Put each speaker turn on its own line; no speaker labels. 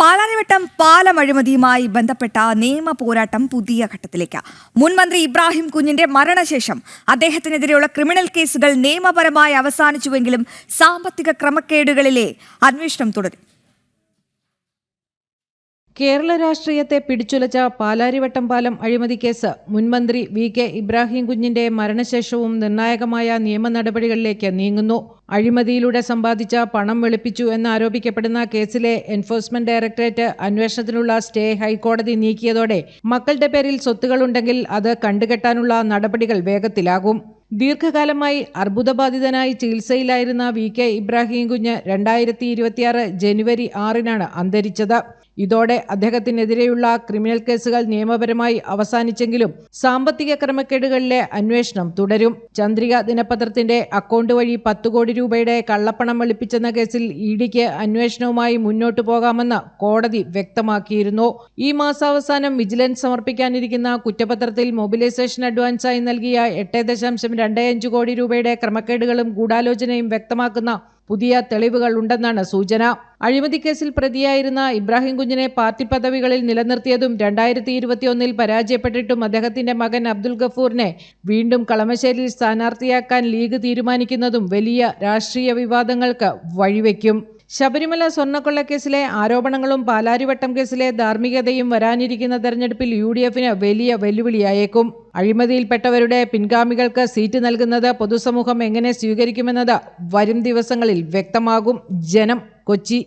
പാലാരിവട്ടം പാലം അഴിമതിയുമായി ബന്ധപ്പെട്ട നിയമ പോരാട്ടം പുതിയ ഘട്ടത്തിലേക്ക്. മുൻമന്ത്രി ഇബ്രാഹിം കുഞ്ഞിന്റെ മരണശേഷം അദ്ദേഹത്തിനെതിരെയുള്ള ക്രിമിനൽ കേസുകൾ നിയമപരമായി അവസാനിച്ചുവെങ്കിലും സാമ്പത്തിക ക്രമക്കേടുകളിലെ അന്വേഷണം തുടരും.
കേരള രാഷ്ട്രീയത്തെ പിടിച്ചുലച്ച പാലാരിവട്ടം പാലം അഴിമതി കേസ് മുൻമന്ത്രി വി കെ ഇബ്രാഹിം കുഞ്ഞിന്റെ മരണശേഷവും നിർണായകമായ നിയമ നടപടികളിലേക്ക് നീങ്ങുന്നു. അഴിമതിയിലൂടെ സമ്പാദിച്ച പണം വെളുപ്പിച്ചു എന്നാരോപിക്കപ്പെടുന്ന കേസിലെ എൻഫോഴ്സ്മെന്റ് ഡയറക്ടറേറ്റ് അന്വേഷണത്തിനുള്ള സ്റ്റേ ഹൈക്കോടതി നീക്കിയതോടെ മക്കളുടെ പേരിൽ സ്വത്തുകളുണ്ടെങ്കിൽ അത് കണ്ടുകെട്ടാനുള്ള നടപടികൾ വേഗത്തിലാകും. ദീർഘകാലമായി അർബുദബാധിതനായി ചികിത്സയിലായിരുന്ന വി കെ ഇബ്രാഹിം കുഞ്ഞ് രണ്ടായിരത്തി ഇരുപത്തിയാറ് ജനുവരി ആറിനാണ് അന്തരിച്ചത്. ഇതോടെ അദ്ദേഹത്തിനെതിരെയുള്ള ക്രിമിനൽ കേസുകൾ നിയമപരമായി അവസാനിച്ചെങ്കിലും സാമ്പത്തിക ക്രമക്കേടുകളിലെ അന്വേഷണം തുടരും. ചന്ദ്രിക ദിനപത്രത്തിന്റെ അക്കൗണ്ട് വഴി പത്ത് കോടി രൂപയുടെ കള്ളപ്പണം വെളുപ്പിച്ചെന്ന കേസിൽ ഇ ഡിക്ക് അന്വേഷണവുമായി മുന്നോട്ടു പോകാമെന്ന് കോടതി വ്യക്തമാക്കിയിരുന്നു. ഈ മാസാവസാനം വിജിലൻസ് സമർപ്പിക്കാനിരിക്കുന്ന കുറ്റപത്രത്തിൽ മൊബിലൈസേഷൻ അഡ്വാൻസായി നൽകിയ എട്ട് കോടി രൂപയുടെ ക്രമക്കേടുകളും ഗൂഢാലോചനയും വ്യക്തമാക്കുന്ന പുതിയ തെളിവുകൾ ഉണ്ടെന്നാണ് സൂചന. അഴിമതി കേസിൽ പ്രതിയായിരുന്ന ഇബ്രാഹിം കുഞ്ഞിനെ പാർട്ടി പദവികളിൽ നിലനിർത്തിയതും രണ്ടായിരത്തി ഇരുപത്തിയൊന്നിൽ പരാജയപ്പെട്ടിട്ടും അദ്ദേഹത്തിന്റെ മകൻ അബ്ദുൽ ഗഫൂറിനെ വീണ്ടും കളമശ്ശേരിയിൽ സ്ഥാനാർത്ഥിയാക്കാൻ ലീഗ് തീരുമാനിക്കുന്നതും വലിയ രാഷ്ട്രീയ വിവാദങ്ങൾക്ക് വഴിവെക്കും. ശബരിമല സ്വർണക്കൊള്ളക്കേസിലെ ആരോപണങ്ങളും പാലാരിവട്ടം കേസിലെ ധാർമ്മികതയും വരാനിരിക്കുന്ന തെരഞ്ഞെടുപ്പിൽ യു ഡി എഫിന് വലിയ വെല്ലുവിളിയായേക്കും. അഴിമതിയിൽപ്പെട്ടവരുടെ പിൻഗാമികൾക്ക് സീറ്റ് നൽകുന്നത് പൊതുസമൂഹം എങ്ങനെ സ്വീകരിക്കുമെന്നത് വരും ദിവസങ്ങളിൽ വ്യക്തമാകും. ജനം കൊച്ചി